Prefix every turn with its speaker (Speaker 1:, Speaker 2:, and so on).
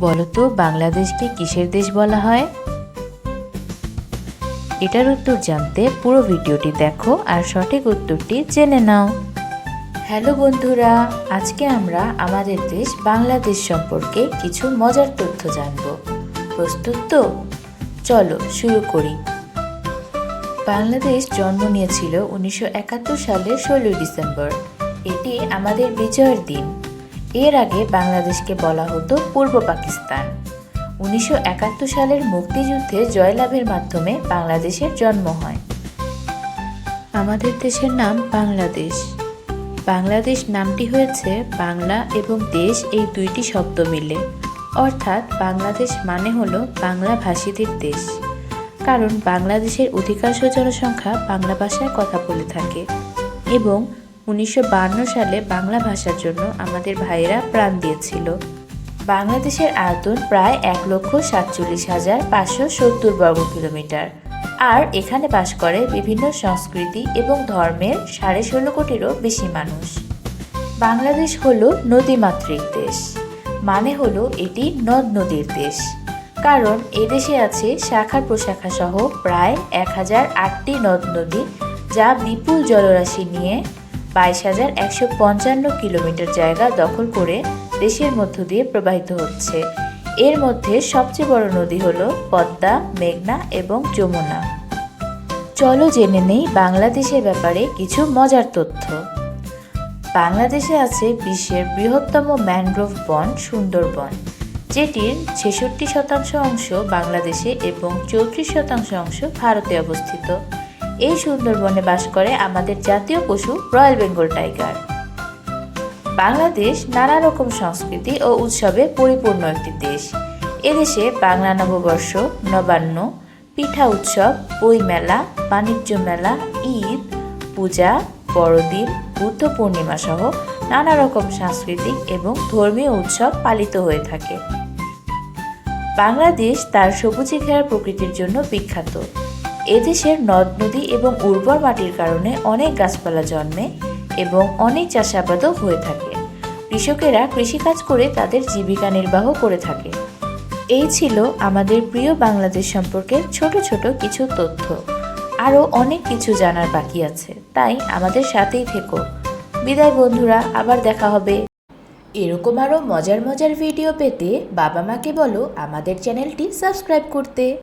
Speaker 1: বলো তো বাংলাদেশকে কিসের দেশ বলা হয়? এটার উত্তর জানতে পুরো ভিডিওটি দেখো আর সঠিক উত্তরটি জেনে নাও। হ্যালো বন্ধুরা, আজকে আমরা আমাদের দেশ বাংলাদেশ সম্পর্কে কিছু মজার তথ্য জানব। প্রস্তুত তো? চলো শুরু করি। বাংলাদেশ জন্ম নিয়েছিল উনিশশো একাত্তর সালের ষোলোই ডিসেম্বর। এটি আমাদের বিজয়ের দিন। এর আগে বাংলাদেশকে বলা হতো পূর্ব পাকিস্তান। উনিশশো একাত্তর সালের মুক্তিযুদ্ধে জয়লাভের মাধ্যমে বাংলাদেশের জন্ম হয়। আমাদের দেশের নাম বাংলাদেশ। বাংলাদেশ নামটি হয়েছে বাংলা এবং দেশ এই দুইটি শব্দ মিলে। অর্থাৎ বাংলাদেশ মানে হলো বাংলা ভাষীদের দেশ। কারণ বাংলাদেশের অধিকাংশ জনসংখ্যা বাংলা ভাষায় কথা বলে থাকে। এবং উনিশশো সালে বাংলা ভাষার জন্য আমাদের ভাইয়েরা প্রাণ দিয়েছিল। বাংলাদেশের আয়তন প্রায় এক লক্ষ সাতচল্লিশ হাজার পাঁচশো সত্তর বর্গ কিলোমিটার। আর এখানে বাস করে বিভিন্ন সংস্কৃতি এবং ধর্মের সাড়ে ষোলো কোটিরও বেশি মানুষ। বাংলাদেশ হল নদীমাতৃক দেশ। মানে হলো এটি নদ নদীর দেশ। কারণ এদেশে আছে শাখা প্রশাখা সহ প্রায় এক হাজার আটটি নদ নদী যা বিপুল জলরাশি নিয়ে বাইশ হাজার একশো পঞ্চান্ন কিলোমিটার জায়গা দখল করে দেশের মধ্য দিয়ে প্রবাহিত হচ্ছে। এর মধ্যে সবচেয়ে বড় নদী হল পদ্মা, মেঘনা এবং যমুনা। চলো জেনে নেই বাংলাদেশের ব্যাপারে কিছু মজার তথ্য। বাংলাদেশে আছে বিশ্বের বৃহত্তম ম্যানগ্রোভ বন সুন্দরবন, যেটির ছেষট্টি শতাংশ অংশ বাংলাদেশে এবং চৌত্রিশ শতাংশ অংশ ভারতে অবস্থিত। এই সুন্দরবনে বাস করে আমাদের জাতীয় পশু রয়্যাল বেঙ্গল টাইগার। বাংলাদেশ নানা রকম সংস্কৃতি ও উৎসবে পরিপূর্ণ একটি দেশ। এদেশে বাংলা নববর্ষ, নবান্ন, পিঠা উৎসব, বই মেলা, বাণিজ্য মেলা, ঈদ, পূজা, বড়দিন, বুদ্ধ পূর্ণিমা সহ নানা রকম সাংস্কৃতিক এবং ধর্মীয় উৎসব পালিত হয়ে থাকে। বাংলাদেশ তার সবুজে ঘেরা প্রকৃতির জন্য বিখ্যাত। এদেশের নদ, নদী এবং উর্বর মাটির কারণে অনেক গাছপালা জন্মে এবং অনেক চাষাবাদও হয়ে থাকে। কৃষকেরা কৃষিকাজ করে তাদের জীবিকা নির্বাহ করে থাকে। এই ছিল আমাদের প্রিয় বাংলাদেশ সম্পর্কে ছোট ছোট কিছু তথ্য। আরও অনেক কিছু জানার বাকি আছে, তাই আমাদের সাথেই থেকো। বিদায় বন্ধুরা, আবার দেখা হবে। এরকম আরও মজার মজার ভিডিও পেতে বাবা মাকে বলো আমাদের চ্যানেলটি সাবস্ক্রাইব করতে।